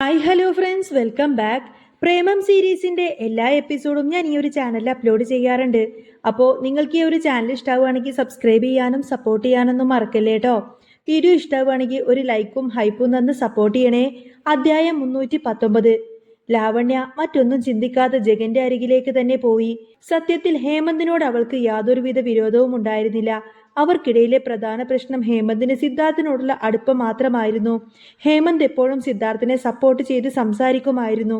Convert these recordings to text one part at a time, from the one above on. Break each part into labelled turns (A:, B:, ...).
A: Hi hello friends welcome back Premam സീരീസിന്റെ എല്ലാ എപ്പിസോഡും ഞാൻ ഈ ഒരു ചാനലിൽ അപ്ലോഡ് ചെയ്യാറുണ്ട്. അപ്പോൾ നിങ്ങൾക്ക് ഈ ഒരു ചാനൽ ഇഷ്ടമാവുകയാണെങ്കിൽ സബ്സ്ക്രൈബ് ചെയ്യാനും സപ്പോർട്ട് ചെയ്യാനൊന്നും മറക്കല്ലേ കേട്ടോ വീഡിയോ ഇഷ്ടമാവുകയാണെങ്കിൽ ഒരു ലൈക്കും ഹൈപ്പും തന്ന് സപ്പോർട്ട് ചെയ്യണേ. അധ്യായം മുന്നൂറ്റി പത്തൊമ്പത്. ലാവണ്യ മറ്റൊന്നും ചിന്തിക്കാതെ ജഗന്റെ അരികിലേക്ക് തന്നെ പോയി. സത്യത്തിൽ ഹേമന്തിനോട് അവൾക്ക് യാതൊരുവിധ വിരോധവും ഉണ്ടായിരുന്നില്ല. അവർക്കിടയിലെ പ്രധാന പ്രശ്നം ഹേമന്തിന് സിദ്ധാർത്ഥിനോടുള്ള അടുപ്പം മാത്രമായിരുന്നു. ഹേമന്ത് എപ്പോഴും സിദ്ധാർത്ഥിനെ സപ്പോർട്ട് ചെയ്ത് സംസാരിക്കുമായിരുന്നു.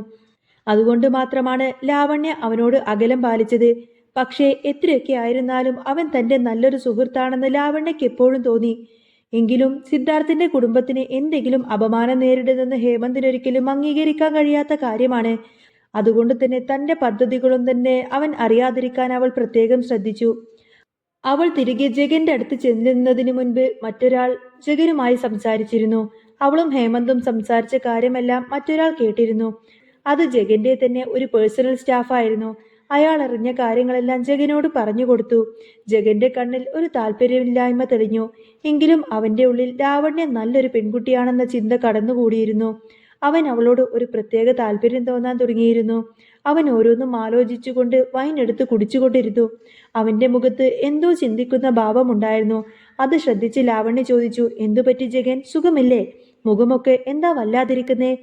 A: അതുകൊണ്ട് മാത്രമാണ് ലാവണ്യ അവനോട് അകലം പാലിച്ചത്. പക്ഷേ എത്രയൊക്കെ ആയിരുന്നാലും അവൻ തന്റെ നല്ലൊരു സുഹൃത്താണെന്ന് ലാവണ്യക്ക് എപ്പോഴും തോന്നി. എങ്കിലും സിദ്ധാർത്ഥിന്റെ കുടുംബത്തിന് എന്തെങ്കിലും അപമാനം നേരിടുന്നെന്ന് ഹേമന്തിനൊരിക്കലും അംഗീകരിക്കാൻ കഴിയാത്ത കാര്യമാണ്. അതുകൊണ്ട് തന്നെ തന്റെ പദ്ധതികളും തന്നെ അവൻ അറിയാതിരിക്കാൻ അവൾ പ്രത്യേകം ശ്രദ്ധിച്ചു. അവൾ തിരികെ ജഗന്റെ അടുത്ത് ചെല്ലുന്നതിന് മുൻപ് മറ്റൊരാൾ ജഗനുമായി സംസാരിച്ചിരുന്നു. അവളും ഹേമന്തും സംസാരിച്ച കാര്യമെല്ലാം മറ്റൊരാൾ കേട്ടിരുന്നു. അത് ജഗന്റെ തന്നെ ഒരു പേഴ്സണൽ സ്റ്റാഫായിരുന്നു. അയാൾ അറിഞ്ഞ കാര്യങ്ങളെല്ലാം ജഗനോട് പറഞ്ഞു കൊടുത്തു. ജഗന്റെ കണ്ണിൽ ഒരു താല്പര്യമില്ലായ്മ തെളിഞ്ഞു. എങ്കിലും അവന്റെ ഉള്ളിൽ ലാവണ്യ നല്ലൊരു പെൺകുട്ടിയാണെന്ന ചിന്ത കടന്നുകൂടിയിരുന്നു. അവൻ അവളോട് ഒരു പ്രത്യേക താല്പര്യം തോന്നാൻ തുടങ്ങിയിരുന്നു. അവൻ ഓരോന്നും ആലോചിച്ചുകൊണ്ട് വൈൻ എടുത്ത് കുടിച്ചുകൊണ്ടിരുന്നു. അവന്റെ മുഖത്ത് എന്തോ ചിന്തിക്കുന്ന ഭാവമുണ്ടായിരുന്നു. അത് ശ്രദ്ധിച്ച് ലാവണ്യ ചോദിച്ചു എന്തു പറ്റി ജഗൻ? സുഖമില്ലേ? മുഖമൊക്കെ എന്താ വല്ലാതിരിക്കുന്നേ?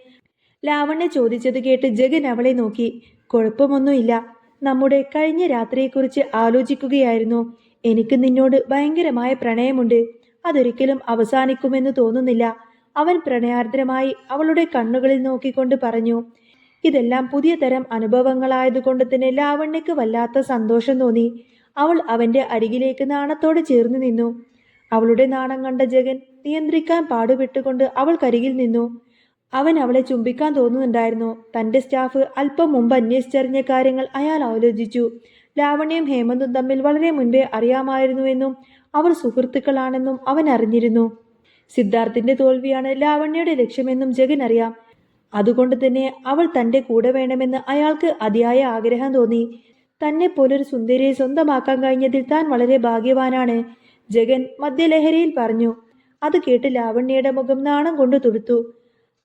A: ലാവണ്യ ചോദിച്ചത് കേട്ട് ജഗൻ അവളെ നോക്കി. കുഴപ്പമൊന്നുമില്ല. നമ്മുടെ കഴിഞ്ഞ രാത്രിയെക്കുറിച്ച് ആലോചിക്കുകയായിരുന്നു. എനിക്ക് നിന്നോട് ഭയങ്കരമായ പ്രണയമുണ്ട്. അതൊരിക്കലും അവസാനിക്കുമെന്ന് തോന്നുന്നില്ല. അവൻ പ്രണയാർദ്രമായി അവളുടെ കണ്ണുകളിൽ നോക്കിക്കൊണ്ട് പറഞ്ഞു ഇതെല്ലാം പുതിയ തരം അനുഭവങ്ങളായതുകൊണ്ട് തന്നെ ലാവണ്യക്ക് വല്ലാത്ത സന്തോഷം തോന്നി. അവൾ അവന്റെ അരികിലേക്ക് നാണത്തോടെ ചേർന്ന് നിന്നു. അവളുടെ നാണം കണ്ട ജഗൻ നിയന്ത്രിക്കാൻ പാടുപെട്ടുകൊണ്ട് അവൾക്കരികിൽ നിന്നു. അവൻ അവളെ ചുംബിക്കാൻ തോന്നുന്നുണ്ടായിരുന്നു. തന്റെ സ്റ്റാഫ് അല്പം മുമ്പ് അന്വേഷിച്ചറിഞ്ഞ കാര്യങ്ങൾ അയാൾ ആലോചിച്ചു. ലാവണ്യം ഹേമന്തും തമ്മിൽ വളരെ മുൻപേ അറിയാമായിരുന്നുവെന്നും അവർ സുഹൃത്തുക്കളാണെന്നും അവൻ അറിഞ്ഞിരുന്നു. സിദ്ധാർത്ഥിന്റെ തോൽവിയാണ് ലാവണ്യയുടെ ലക്ഷ്യമെന്നും ജഗൻ അറിയാം. അതുകൊണ്ട് തന്നെ അവൾ തന്റെ കൂടെ വേണമെന്ന് അയാൾക്ക് അതിയായ ആഗ്രഹം തോന്നി. തന്നെ പോലൊരു സുന്ദരിയെ സ്വന്തമാക്കാൻ കഴിഞ്ഞതിൽ താൻ വളരെ ഭാഗ്യവാനാണ് ജഗൻ മദ്യലഹരിയിൽ പറഞ്ഞു. അത് കേട്ട് ലാവണ്യയുടെ മുഖം നാണം കൊണ്ട് തുടുത്തു.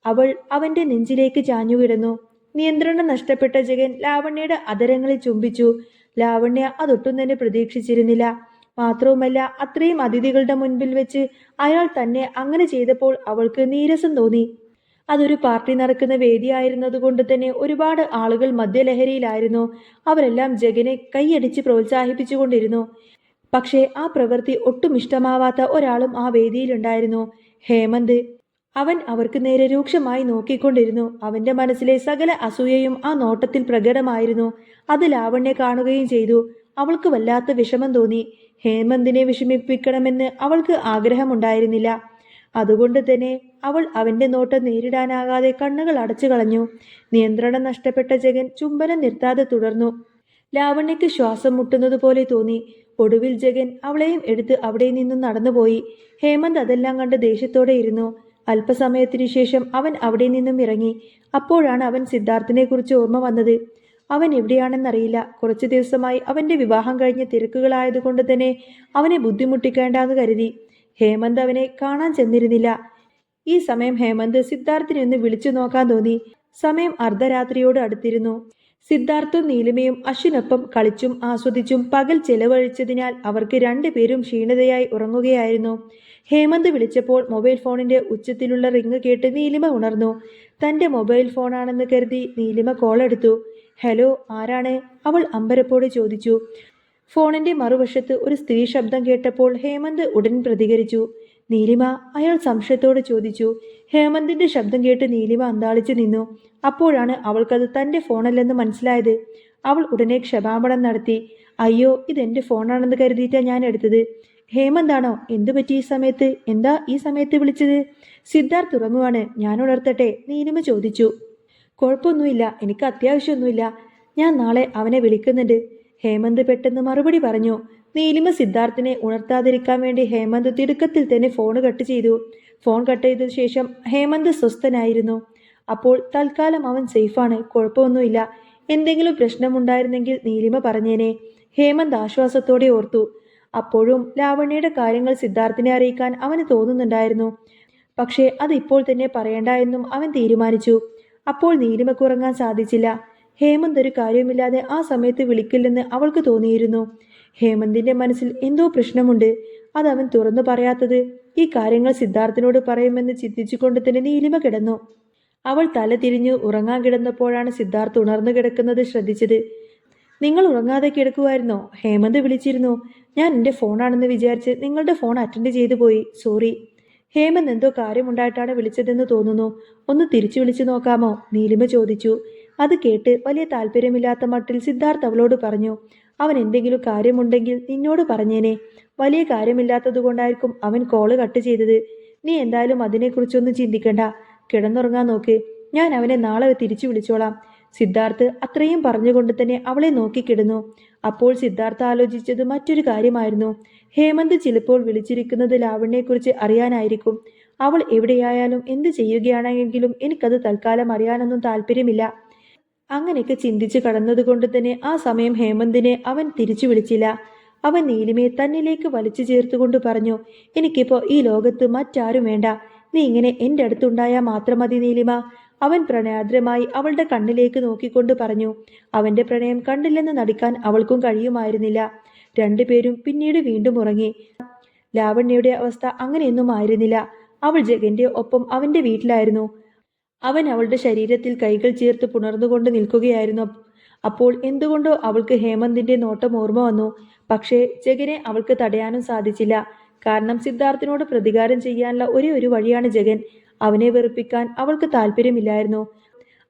A: അവൾ അവന്റെ നെഞ്ചിലേക്ക് ചാഞ്ഞു കിടന്നു. നിയന്ത്രണം നഷ്ടപ്പെട്ട ജഗൻ ലാവണ്യയുടെ അതരങ്ങളിൽ ചുംബിച്ചു. ലാവണ്യ അതൊട്ടും തന്നെ പ്രതീക്ഷിച്ചിരുന്നില്ല. മാത്രവുമല്ല അത്രയും അതിഥികളുടെ മുൻപിൽ വെച്ച് അയാൾ തന്നെ അങ്ങനെ ചെയ്തപ്പോൾ അവൾക്ക് നീരസം തോന്നി. അതൊരു പാർട്ടി നടക്കുന്ന വേദിയായിരുന്നതുകൊണ്ട് തന്നെ ഒരുപാട് ആളുകൾ മദ്യലഹരിയിലായിരുന്നു. അവരെല്ലാം ജഗനെ കൈയടിച്ച് പ്രോത്സാഹിപ്പിച്ചുകൊണ്ടിരുന്നു. പക്ഷേ ആ പ്രവൃത്തി ഒട്ടും ഇഷ്ടമാവാത്ത ഒരാളും ആ വേദിയിലുണ്ടായിരുന്നു. ഹേമന്ത് അവൻ അവർക്ക് നേരെ രൂക്ഷമായി നോക്കിക്കൊണ്ടിരുന്നു. അവന്റെ മനസ്സിലെ സകല അസൂയയും ആ നോട്ടത്തിൽ പ്രകടമായിരുന്നു. അത് ലാവണ്യ കാണുകയും ചെയ്തു. അവൾക്ക് വല്ലാത്ത വിഷമം തോന്നി. ഹേമന്തിനെ വിഷമിപ്പിക്കണമെന്ന് അവൾക്ക് ആഗ്രഹമുണ്ടായിരുന്നില്ല. അതുകൊണ്ട് തന്നെ അവൾ അവന്റെ നോട്ടം നേരിടാനാകാതെ കണ്ണുകൾ അടച്ചു കളഞ്ഞു. നിയന്ത്രണം നഷ്ടപ്പെട്ട ജഗൻ ചുംബനം നിർത്താതെ തുടർന്നു. ലാവണ്യക്ക് ശ്വാസം മുട്ടുന്നത് പോലെ തോന്നി. ഒടുവിൽ ജഗൻ അവളെയും എടുത്ത് അവിടെ നിന്നും നടന്നുപോയി. ഹേമന്ത് അതെല്ലാം കണ്ട് ദേഷ്യത്തോടെ ഇരുന്നു. അല്പസമയത്തിനു ശേഷം അവൻ അവിടെ നിന്നും ഇറങ്ങി. അപ്പോഴാണ് അവൻ സിദ്ധാർത്ഥിനെ കുറിച്ച് ഓർമ്മ വന്നത്. അവൻ എവിടെയാണെന്നറിയില്ല. കുറച്ചു ദിവസമായി അവന്റെ വിവാഹം കഴിഞ്ഞ തിരക്കുകളായതുകൊണ്ട് തന്നെ അവനെ ബുദ്ധിമുട്ടിക്കേണ്ടെന്ന് കരുതി. ഹേമന്ത് അവനെ കാണാൻ ചെന്നിരുന്നില്ല. ഈ സമയം ഹേമന്ത് സിദ്ധാർത്ഥിനെ ഒന്ന് വിളിച്ചു നോക്കാൻ തോന്നി. സമയം അർദ്ധരാത്രിയോട് അടുത്തിരുന്നു. സിദ്ധാർത്ഥും നീലിമയും അശ്വിനൊപ്പം കളിച്ചും ആസ്വദിച്ചും പകൽ ചെലവഴിച്ചതിനാൽ അവർക്ക് രണ്ടുപേരും ക്ഷീണിതയായി ഉറങ്ങുകയായിരുന്നു. ഹേമന്ത് വിളിച്ചപ്പോൾ മൊബൈൽ ഫോണിന്റെ ഉച്ചത്തിലുള്ള റിങ് കേട്ട് നീലിമ ഉണർന്നു. തന്റെ മൊബൈൽ ഫോണാണെന്ന് കരുതി നീലിമ കോൾ എടുത്തു. ഹലോ ആരാണ്? അവൾ അമ്പരപ്പോടെ ചോദിച്ചു. ഫോണിന്റെ മറുവശത്ത് ഒരു സ്ത്രീ ശബ്ദം കേട്ടപ്പോൾ ഹേമന്ത് ഉടൻ പ്രതികരിച്ചു. നീലിമ അയാൾ സംശയത്തോട് ചോദിച്ചു. ഹേമന്തിന്റെ ശബ്ദം കേട്ട് നീലിമ അന്താളിച്ചു നിന്നു. അപ്പോഴാണ് അവൾക്കത് തന്റെ ഫോണല്ലെന്ന് മനസ്സിലായത്. അവൾ ഉടനെ ക്ഷമാപണം നടത്തി. അയ്യോ ഇത് എന്റെ ഫോണാണെന്ന് കരുതിയിട്ടാ ഞാൻ എടുത്തത്. ഹേമന്താണോ എന്തു പറ്റി ഈ സമയത്ത്? എന്താ ഈ സമയത്ത് വിളിച്ചത്? സിദ്ധാർത്ഥ് ഉറങ്ങുവാണ്. ഞാൻ ഉണർത്തട്ടെ. നീലിമ ചോദിച്ചു. കുഴപ്പമൊന്നുമില്ല. എനിക്ക് അത്യാവശ്യമൊന്നുമില്ല. ഞാൻ നാളെ അവനെ വിളിക്കുന്നുണ്ട്. ഹേമന്ത് പെട്ടെന്ന് മറുപടി പറഞ്ഞു. നീലിമ സിദ്ധാർത്ഥിനെ ഉണർത്താതിരിക്കാൻ വേണ്ടി ഹേമന്ത് തിടുക്കത്തിൽ തന്നെ ഫോൺ കട്ട് ചെയ്തു. ഫോൺ കട്ട് ചെയ്ത ശേഷം ഹേമന്ത് സ്വസ്ഥനായിരുന്നു. അപ്പോൾ തൽക്കാലം അവൻ സേഫാണ്. കുഴപ്പമൊന്നുമില്ല. എന്തെങ്കിലും പ്രശ്നമുണ്ടായിരുന്നെങ്കിൽ നീലിമ പറഞ്ഞേനെ. ഹേമന്ത് ആശ്വാസത്തോടെ ഓർത്തു. അപ്പോഴും ലാവണ്യയുടെ കാര്യങ്ങൾ സിദ്ധാർത്ഥിനെ അറിയിക്കാൻ അവന് തോന്നുന്നുണ്ടായിരുന്നു. പക്ഷേ അത് ഇപ്പോൾ തന്നെ പറയണ്ട എന്നും അവൻ തീരുമാനിച്ചു. അപ്പോൾ നീലിമയ്ക്ക് ഉറങ്ങാൻ സാധിച്ചില്ല. ഹേമന്ത് ഒരു കാര്യവുമില്ലാതെ ആ സമയത്ത് വിളിക്കില്ലെന്ന് അവൾക്ക് തോന്നിയിരുന്നു. ഹേമന്തിന്റെ മനസ്സിൽ എന്തോ പ്രശ്നമുണ്ട്. അത് അവൻ തുറന്നു പറയാത്തത് ഈ കാര്യങ്ങൾ സിദ്ധാർത്ഥിനോട് പറയുമെന്ന് ചിന്തിച്ചുകൊണ്ട് തന്നെ നീലിമ കിടന്നു. അവൾ തല തിരിഞ്ഞു ഉറങ്ങാൻ കിടന്നപ്പോഴാണ് സിദ്ധാർത്ഥ് ഉണർന്നു കിടക്കുന്നത് ശ്രദ്ധിച്ചത്. നിങ്ങൾ ഉറങ്ങാതെ കിടക്കുമായിരുന്നോ ഹേമന്ത് വിളിച്ചിരുന്നു. ഞാൻ എന്റെ ഫോണാണെന്ന് വിചാരിച്ച് നിങ്ങളുടെ ഫോൺ അറ്റൻഡ് ചെയ്തു പോയി. സോറി ഹേമന്ത് എന്തോ കാര്യമുണ്ടായിട്ടാണ് വിളിച്ചതെന്ന് തോന്നുന്നു. ഒന്ന് തിരിച്ചു വിളിച്ചു നോക്കാമോ? നീലിമ ചോദിച്ചു. അത് കേട്ട് വലിയ താല്പര്യമില്ലാത്ത മട്ടിൽ സിദ്ധാർത്ഥ് അവളോട് പറഞ്ഞു അവൻ എന്തെങ്കിലും കാര്യമുണ്ടെങ്കിൽ നിന്നോട് പറഞ്ഞേനെ. വലിയ കാര്യമില്ലാത്തതുകൊണ്ടായിരിക്കും അവൻ കോൾ കട്ട് ചെയ്തത്. നീ എന്തായാലും അതിനെക്കുറിച്ചൊന്നും ചിന്തിക്കണ്ട. കിടന്നുറങ്ങാൻ നോക്ക്. ഞാൻ അവനെ നാളെ തിരിച്ചു വിളിച്ചോളാം. സിദ്ധാർത്ഥ് അത്രയും പറഞ്ഞുകൊണ്ട് തന്നെ അവളെ നോക്കിക്കിടന്നു അപ്പോൾ സിദ്ധാർത്ഥ ആലോചിച്ചത് മറ്റൊരു കാര്യമായിരുന്നു. ഹേമന്ത് ചിലപ്പോൾ വിളിച്ചിരിക്കുന്നത് ലാവണ്യെക്കുറിച്ച് അറിയാനായിരിക്കും. അവൾ എവിടെയായാലും എന്ത് ചെയ്യുകയാണെങ്കിലും എനിക്കത് തൽക്കാലം അറിയാനൊന്നും താല്പര്യമില്ല അങ്ങനെയൊക്കെ ചിന്തിച്ച് കടന്നതുകൊണ്ട് തന്നെ ആ സമയം ഹേമന്തിനെ അവൻ തിരിച്ചു വിളിച്ചില്ല. അവൻ നീലിമയെ തന്നിലേക്ക് വലിച്ചു ചേർത്തുകൊണ്ട് പറഞ്ഞു എനിക്കിപ്പോ ഈ ലോകത്ത് മറ്റാരും വേണ്ട. നീ ഇങ്ങനെ എന്റെ അടുത്തുണ്ടായാൽ മാത്രം മതി നീലിമ. അവൻ പ്രണയാദ്രമായി അവളുടെ കണ്ണിലേക്ക് നോക്കിക്കൊണ്ട് പറഞ്ഞു അവന്റെ പ്രണയം കണ്ടില്ലെന്ന് നടിക്കാൻ അവൾക്കും കഴിയുമായിരുന്നില്ല. രണ്ടുപേരും പിന്നീട് വീണ്ടും ഉറങ്ങി. ലാവണ്യയുടെ അവസ്ഥ അങ്ങനെയൊന്നും ആയിരുന്നില്ല അവൾ ജഗന്റെ ഒപ്പം അവന്റെ വീട്ടിലായിരുന്നു. അവൻ അവളുടെ ശരീരത്തിൽ കൈകൾ ചേർത്ത് പുണർന്നുകൊണ്ട് നിൽക്കുകയായിരുന്നു. അപ്പോൾ എന്തുകൊണ്ടോ അവൾക്ക് ഹേമന്തിന്റെ നോട്ടം ഓർമ്മ വന്നു. പക്ഷേ ജഗനെ അവൾക്ക് തടയാനും സാധിച്ചില്ല. കാരണം സിദ്ധാർത്ഥിനോട് പ്രതികാരം ചെയ്യാനുള്ള ഒരേ ഒരു വഴിയാണ് ജഗൻ. അവനെ വെറുപ്പിക്കാൻ അവൾക്ക് താല്പര്യമില്ലായിരുന്നു.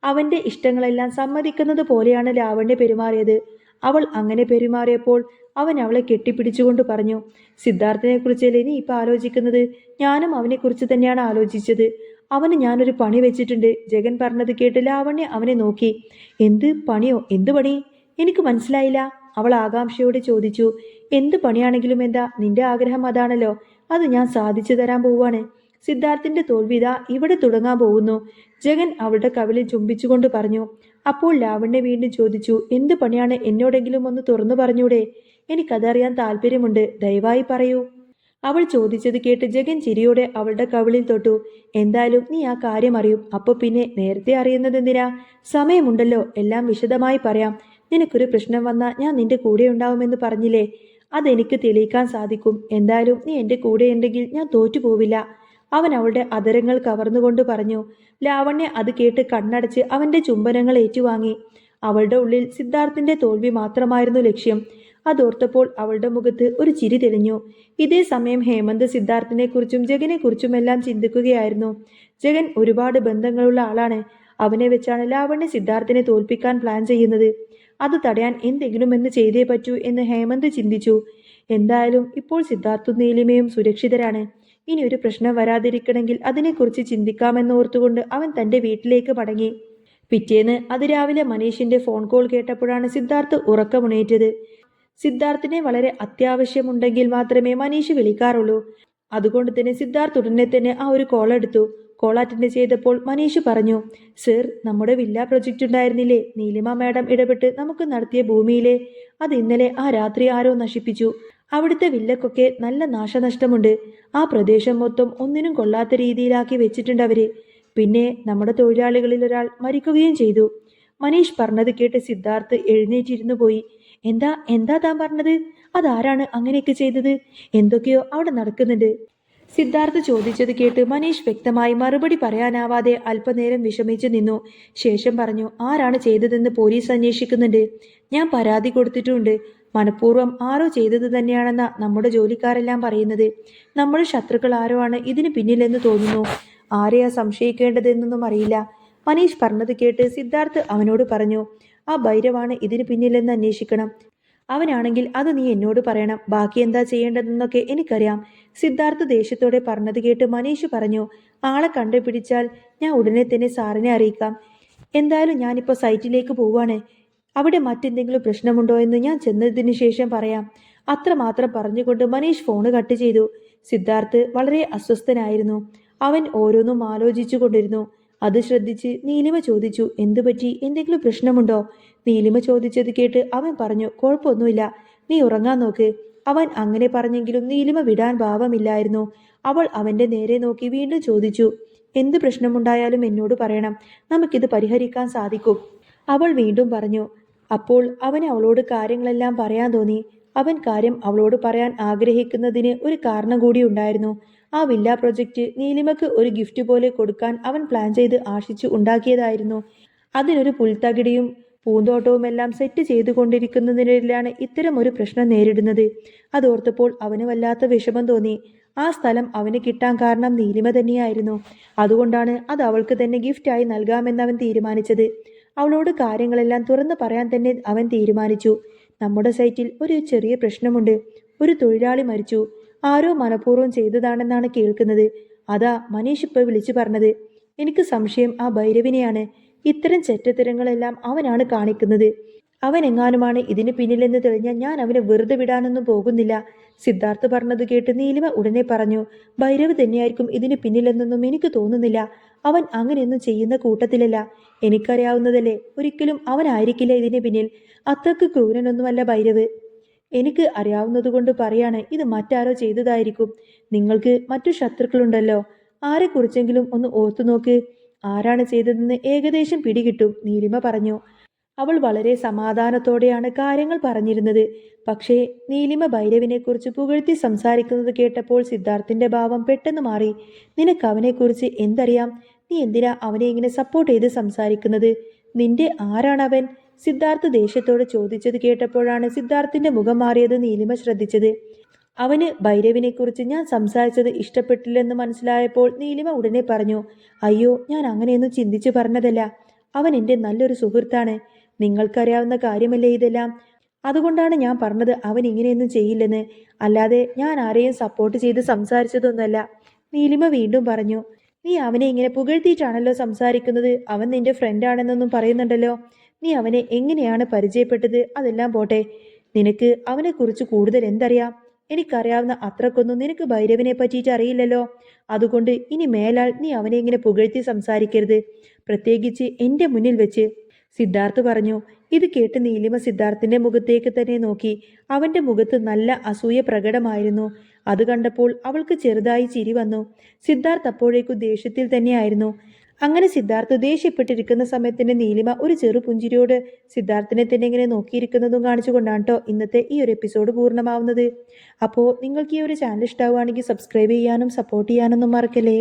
A: അവന്റെ ഇഷ്ടങ്ങളെല്ലാം സമ്മതിക്കുന്നത് പോലെയാണ് ലാവണ്യ പെരുമാറിയത്. അവൾ അങ്ങനെ പെരുമാറിയപ്പോൾ അവൻ അവളെ കെട്ടിപ്പിടിച്ചുകൊണ്ട് പറഞ്ഞു സിദ്ധാർത്ഥിനെ കുറിച്ചല്ലേ നീ ഇപ്പൊ ആലോചിക്കുന്നത്? ഞാനും അവനെക്കുറിച്ച് തന്നെയാണ് ആലോചിച്ചത്. അവന് ഞാനൊരു പണി വെച്ചിട്ടുണ്ട്. ജഗൻ പറഞ്ഞത് കേട്ട് ലാവണ്യ അവനെ നോക്കി. എന്ത് പണിയോ? എന്ത് പണി? എനിക്ക് മനസ്സിലായില്ല. അവൾ ആകാംക്ഷയോടെ ചോദിച്ചു എന്ത് പണിയാണെങ്കിലും എന്താ? നിന്റെ ആഗ്രഹം അതാണല്ലോ. അത് ഞാൻ സാധിച്ചു തരാൻ പോവാണ്. സിദ്ധാർത്ഥിന്റെ തോൽവിത ഇവിടെ തുടങ്ങാൻ പോകുന്നു. ജഗൻ അവളുടെ കവിളിൽ ചുംബിച്ചുകൊണ്ട് പറഞ്ഞു അപ്പോൾ ലാവണ്യ വീണ്ടും ചോദിച്ചു എന്ത് പണിയാണ് എന്നോടെങ്കിലും ഒന്ന് തുറന്നു പറഞ്ഞൂടെ? എനിക്കതറിയാൻ താല്പര്യമുണ്ട് ദയവായി പറയൂ. അവൾ ചോദിച്ചത് കേട്ട് ജഗൻ ചിരിയോടെ അവളുടെ കവിളിൽ തൊട്ടു എന്തായാലും നീ ആ കാര്യം അറിയും അപ്പൊ പിന്നെ നേരത്തെ അറിയുന്നത് എന്തിനാ? സമയമുണ്ടല്ലോ എല്ലാം വിശദമായി പറയാം. നിനക്കൊരു പ്രശ്നം വന്നാൽ ഞാൻ നിന്റെ കൂടെ ഉണ്ടാവുമെന്ന് പറഞ്ഞില്ലേ? അതെനിക്ക് തെളിയിക്കാൻ സാധിക്കും. എന്തായാലും നീ എന്റെ കൂടെ ഉണ്ടെങ്കിൽ ഞാൻ തോറ്റുപോവില്ല. അവൻ അവളുടെ അതരങ്ങൾ കവർന്നുകൊണ്ട് പറഞ്ഞു ലാവണ്യ അത് കേട്ട് കണ്ണടച്ച് അവന്റെ ചുംബനങ്ങൾ ഏറ്റുവാങ്ങി. അവളുടെ ഉള്ളിൽ സിദ്ധാർത്ഥിന്റെ തോൽവി മാത്രമായിരുന്നു ലക്ഷ്യം. അതോർത്തപ്പോൾ അവളുടെ മുഖത്ത് ഒരു ചിരി തെളിഞ്ഞു. ഇതേ സമയം ഹേമന്ത് സിദ്ധാർത്ഥിനെ കുറിച്ചും ജഗനെ കുറിച്ചുമെല്ലാം ചിന്തിക്കുകയായിരുന്നു. ജഗൻ ഒരുപാട് ബന്ധങ്ങളുള്ള ആളാണ്. അവനെ വെച്ചാണ് ലാവണ്യ സിദ്ധാർത്ഥിനെ തോൽപ്പിക്കാൻ പ്ലാൻ ചെയ്യുന്നത്. അത് തടയാൻ എന്തെങ്കിലും എന്ന് ചെയ്തേ പറ്റൂ എന്ന് ഹേമന്ത് ചിന്തിച്ചു. എന്തായാലും ഇപ്പോൾ സിദ്ധാർത്ഥും നീലിമയും സുരക്ഷിതരാണ്. ഇനി ഒരു പ്രശ്നം വരാതിരിക്കണമെങ്കിൽ അതിനെക്കുറിച്ച് ചിന്തിക്കാമെന്ന് ഓർത്തുകൊണ്ട് അവൻ തന്റെ വീട്ടിലേക്ക് മടങ്ങി. പിറ്റേന്ന് അതിരാവിലെ മനീഷിന്റെ ഫോൺ കോൾ കേട്ടപ്പോഴാണ് സിദ്ധാർത്ഥ് ഉറക്കമുണേറ്റത്. സിദ്ധാർത്ഥിനെ വളരെ അത്യാവശ്യമുണ്ടെങ്കിൽ മാത്രമേ മനീഷ് വിളിക്കാറുള്ളൂ. അതുകൊണ്ട് തന്നെ സിദ്ധാർത്ഥ് ഉടനെ തന്നെ ആ ഒരു കോൾ എടുത്തു. കോൾ അറ്റൻഡ് ചെയ്തപ്പോൾ മനീഷ് പറഞ്ഞു സർ നമ്മുടെ വില്ല പ്രൊജക്റ്റ് ഉണ്ടായിരുന്നില്ലേ? നീലിമ മാഡം ഇടപെട്ട് നമുക്ക് നടത്തിയ ഭൂമിയിലെ അത് ഇന്നലെ ആ രാത്രി ആരോ നശിപ്പിച്ചു. അവിടുത്തെ വില്ലക്കൊക്കെ നല്ല നാശനഷ്ടമുണ്ട്. ആ പ്രദേശം മൊത്തം ഒന്നിനും കൊള്ളാത്ത രീതിയിലാക്കി വെച്ചിട്ടുണ്ട് അവർ. പിന്നെ നമ്മുടെ തൊഴിലാളികളിൽ ഒരാൾ മരിക്കുകയും ചെയ്തു. മനീഷ് പറഞ്ഞത് കേട്ട് സിദ്ധാർത്ഥ് എഴുന്നേറ്റിരുന്നു പോയി. എന്താ എന്താ താൻ പറഞ്ഞത്? അതാരാണ് അങ്ങനെയൊക്കെ ചെയ്തത്? എന്തൊക്കെയോ അവിടെ നടക്കുന്നുണ്ട്. സിദ്ധാർത്ഥ് ചോദിച്ചത് കേട്ട് മനീഷ് വ്യക്തമായി മറുപടി പറയാനാവാതെ അല്പനേരം വിഷമിച്ചു നിന്നു. ശേഷം പറഞ്ഞു ആരാണ് ചെയ്തതെന്ന് പോലീസ് അന്വേഷിക്കുന്നുണ്ട്. ഞാൻ പരാതി കൊടുത്തിട്ടുമുണ്ട് മനഃപൂർവം ആരോ ചെയ്തത് തന്നെയാണെന്ന നമ്മുടെ ജോലിക്കാരെല്ലാം പറയുന്നത്. നമ്മുടെ ശത്രുക്കൾ ആരോ ആണ് ഇതിന് പിന്നിലെന്ന് തോന്നുന്നു? ആരെയാ സംശയിക്കേണ്ടതെന്നൊന്നും അറിയില്ല. മനീഷ് പറഞ്ഞത് കേട്ട് സിദ്ധാർത്ഥ് അവനോട് പറഞ്ഞു ആ ഭൈരവാണ് ഇതിന് പിന്നിലെന്ന് അന്വേഷിക്കണം. അവനാണെങ്കിൽ അത് നീ എന്നോട് പറയണം. ബാക്കി എന്താ ചെയ്യേണ്ടതെന്നൊക്കെ എനിക്കറിയാം. സിദ്ധാർത്ഥ് ദേഷ്യത്തോടെ പറഞ്ഞത് കേട്ട് മനീഷ് പറഞ്ഞു ആളെ കണ്ടുപിടിച്ചാൽ ഞാൻ ഉടനെ തന്നെ സാറിനെ അറിയിക്കാം. എന്തായാലും ഞാനിപ്പോൾ സൈറ്റിലേക്ക് പോവാണ്. അവിടെ മറ്റെന്തെങ്കിലും പ്രശ്നമുണ്ടോ എന്ന് ഞാൻ ചെന്നതിന് ശേഷം പറയാം. അത്രമാത്രം പറഞ്ഞുകൊണ്ട് മനീഷ് ഫോണ് കട്ട് ചെയ്തു. സിദ്ധാർത്ഥ് വളരെ അസ്വസ്ഥനായിരുന്നു. അവൻ ഓരോന്നും ആലോചിച്ചു കൊണ്ടിരുന്നു. അത് ശ്രദ്ധിച്ച് നീലിമ ചോദിച്ചു എന്തുപറ്റി എന്തെങ്കിലും പ്രശ്നമുണ്ടോ? നീലിമ ചോദിച്ചത് കേട്ട് അവൻ പറഞ്ഞു കുഴപ്പമൊന്നുമില്ല. നീ ഉറങ്ങാൻ നോക്ക്. അവൻ അങ്ങനെ പറഞ്ഞെങ്കിലും നീലിമ വിടാൻ ഭാവമില്ലായിരുന്നു. അവൾ അവന്റെ നേരെ നോക്കി വീണ്ടും ചോദിച്ചു എന്ത് പ്രശ്നമുണ്ടായാലും എന്നോട് പറയണം. നമുക്കിത് പരിഹരിക്കാൻ സാധിക്കും. അവൾ വീണ്ടും പറഞ്ഞു അപ്പോൾ അവൻ അവളോട് കാര്യങ്ങളെല്ലാം പറയാൻ തോന്നി. അവൻ കാര്യം അവളോട് പറയാൻ ആഗ്രഹിക്കുന്നതിന് ഒരു കാരണം കൂടി ഉണ്ടായിരുന്നു. ആ വില്ല പ്രൊജക്റ്റ് നീലിമക്ക് ഒരു ഗിഫ്റ്റ് പോലെ കൊടുക്കാൻ അവൻ പ്ലാൻ ചെയ്ത് ആശിച്ചു ഉണ്ടാക്കിയതായിരുന്നു. അതിനൊരു പുൽത്തകിടിയും പൂന്തോട്ടവുമെല്ലാം സെറ്റ് ചെയ്തു ചെയ്തുകൊണ്ടിരിക്കുന്നതിനിടയിലാണ് ഇത്തരം ഒരു പ്രശ്നം നേരിടുന്നത്. അതോർത്തപ്പോൾ അവന് വല്ലാത്ത വിഷമം തോന്നി. ആ സ്ഥലം അവന് കിട്ടാൻ കാരണം നീലിമ തന്നെയായിരുന്നു. അതുകൊണ്ടാണ് അത് അവൾക്ക് തന്നെ ഗിഫ്റ്റായി നൽകാമെന്ന് അവൻ തീരുമാനിച്ചത്. അവളോട് കാര്യങ്ങളെല്ലാം തുറന്നു പറയാൻ തന്നെ അവൻ തീരുമാനിച്ചു. നമ്മുടെ സൈറ്റിൽ ഒരു ചെറിയ പ്രശ്നമുണ്ട്. ഒരു തൊഴിലാളി മരിച്ചു. ആരോ മനഃപൂർവം ചെയ്തതാണെന്നാണ് കേൾക്കുന്നത്. അതാ മനീഷ് ഇപ്പോൾ വിളിച്ചു പറഞ്ഞത്. എനിക്ക് സംശയം ആ ഭൈരവിനെയാണ്. ഇത്തരം ചെറ്റത്തരങ്ങളെല്ലാം അവനാണ് കാണിക്കുന്നത്. അവൻ എങ്ങാനുമാണ് ഇതിന് പിന്നിലെന്ന് തെളിഞ്ഞാൽ ഞാൻ അവനെ വെറുതെ വിടാനൊന്നും പോകുന്നില്ല. സിദ്ധാർത്ഥ് പറഞ്ഞത് കേട്ട് നീലിമ ഉടനെ പറഞ്ഞു ഭൈരവ് തന്നെയായിരിക്കും ഇതിന് പിന്നിലെന്നൊന്നും എനിക്ക് തോന്നുന്നില്ല. അവൻ അങ്ങനെയൊന്നും ചെയ്യുന്ന കൂട്ടത്തിലല്ല. എനിക്കറിയാവുന്നതല്ലേ ഒരിക്കലും അവനായിരിക്കില്ല ഇതിന് പിന്നിൽ. അത്രയ്ക്ക് ക്രൂരനൊന്നുമല്ല ഭൈരവ്. എനിക്ക് അറിയാവുന്നതുകൊണ്ട് പറയാണ് ഇത് മറ്റാരോ ചെയ്തതായിരിക്കും. നിങ്ങൾക്ക് മറ്റു ശത്രുക്കളുണ്ടല്ലോ. ആരെക്കുറിച്ചെങ്കിലും ഒന്ന് ഓർത്തു നോക്ക്. ആരാണ് ചെയ്തതെന്ന് ഏകദേശം പിടികിട്ടും നീലിമ പറഞ്ഞു. അവൾ വളരെ സമാധാനത്തോടെയാണ് കാര്യങ്ങൾ പറഞ്ഞിരുന്നത്. പക്ഷേ നീലിമ ഭൈരവിനെക്കുറിച്ച് പുകഴ്ത്തി സംസാരിക്കുന്നത് കേട്ടപ്പോൾ സിദ്ധാർത്ഥിന്റെ ഭാവം പെട്ടെന്ന് മാറി. നിനക്ക് അവനെക്കുറിച്ച് എന്തറിയാം? നീ എന്തിനാ അവനെ ഇങ്ങനെ സപ്പോർട്ട് ചെയ്ത് സംസാരിക്കുന്നത്? നിന്റെ ആരാണവൻ? സിദ്ധാർത്ഥ് ദേഷ്യത്തോടെ ചോദിച്ചത് കേട്ടപ്പോഴാണ് സിദ്ധാർത്ഥിന്റെ മുഖം മാറിയത് നീലിമ ശ്രദ്ധിച്ചത്. അവന് ഭൈരവിനെക്കുറിച്ച് ഞാൻ സംസാരിച്ചത് ഇഷ്ടപ്പെട്ടില്ലെന്ന് മനസ്സിലായപ്പോൾ നീലിമ ഉടനെ പറഞ്ഞു അയ്യോ ഞാൻ അങ്ങനെയൊന്നും ചിന്തിച്ചു പറഞ്ഞതല്ല. അവൻ എന്റെ നല്ലൊരു സുഹൃത്താണ്. നിങ്ങൾക്കറിയാവുന്ന കാര്യമല്ലേ ഇതെല്ലാം? അതുകൊണ്ടാണ് ഞാൻ പറഞ്ഞത് അവൻ ഇങ്ങനെയൊന്നും ചെയ്യില്ലെന്ന്. അല്ലാതെ ഞാൻ ആരെയും സപ്പോർട്ട് ചെയ്ത് സംസാരിച്ചതൊന്നുമല്ല. നീലിമ വീണ്ടും പറഞ്ഞു നീ അവനെ ഇങ്ങനെ പുകഴ്ത്തിയിട്ടാണല്ലോ സംസാരിക്കുന്നത്? അവൻ നിന്റെ ഫ്രണ്ടാണെന്നൊന്നും പറയുന്നുണ്ടല്ലോ. നീ അവനെ എങ്ങനെയാണ് പരിചയപ്പെട്ടത്? അതെല്ലാം പോട്ടെ. നിനക്ക് അവനെക്കുറിച്ച് കൂടുതൽ എന്തറിയാം? എനിക്കറിയാവുന്ന അത്രക്കൊന്നും നിനക്ക് ഭൈരവനെ പറ്റിയിട്ട് അറിയില്ലല്ലോ. അതുകൊണ്ട് ഇനി മേലാൽ നീ അവനെ ഇങ്ങനെ പുകഴ്ത്തി സംസാരിക്കരുത്. പ്രത്യേകിച്ച് എന്റെ മുന്നിൽ വെച്ച് സിദ്ധാർത്ഥ് പറഞ്ഞു ഇത് കേട്ട് നീലിമ സിദ്ധാർത്ഥിന്റെ മുഖത്തേക്ക് തന്നെ നോക്കി. അവന്റെ മുഖത്ത് നല്ല അസൂയ പ്രകടമായിരുന്നു. അത് കണ്ടപ്പോൾ അവൾക്ക് ചെറുതായി ചിരി വന്നു. സിദ്ധാർത്ഥ് അപ്പോഴേക്കു ദേഷ്യത്തിൽ തന്നെയായിരുന്നു. അങ്ങനെ സിദ്ധാർത്ഥ് ദേഷ്യപ്പെട്ടിരിക്കുന്ന സമയത്തിന്റെ നീലിമ ഒരു ചെറു പുഞ്ചിരിയോട് സിദ്ധാർത്ഥിനെ തന്നെ ഇങ്ങനെ നോക്കിയിരിക്കുന്നതും കാണിച്ചുകൊണ്ടാണ് കേട്ടോ ഇന്നത്തെ ഈ ഒരു എപ്പിസോഡ് പൂർണമാവുന്നത്. അപ്പോൾ നിങ്ങൾക്ക് ഈ ഒരു ചാനൽ ഇഷ്ടമാവുകയാണെങ്കിൽ സബ്സ്ക്രൈബ് ചെയ്യാനും സപ്പോർട്ട് ചെയ്യാനൊന്നും മറക്കല്ലേ?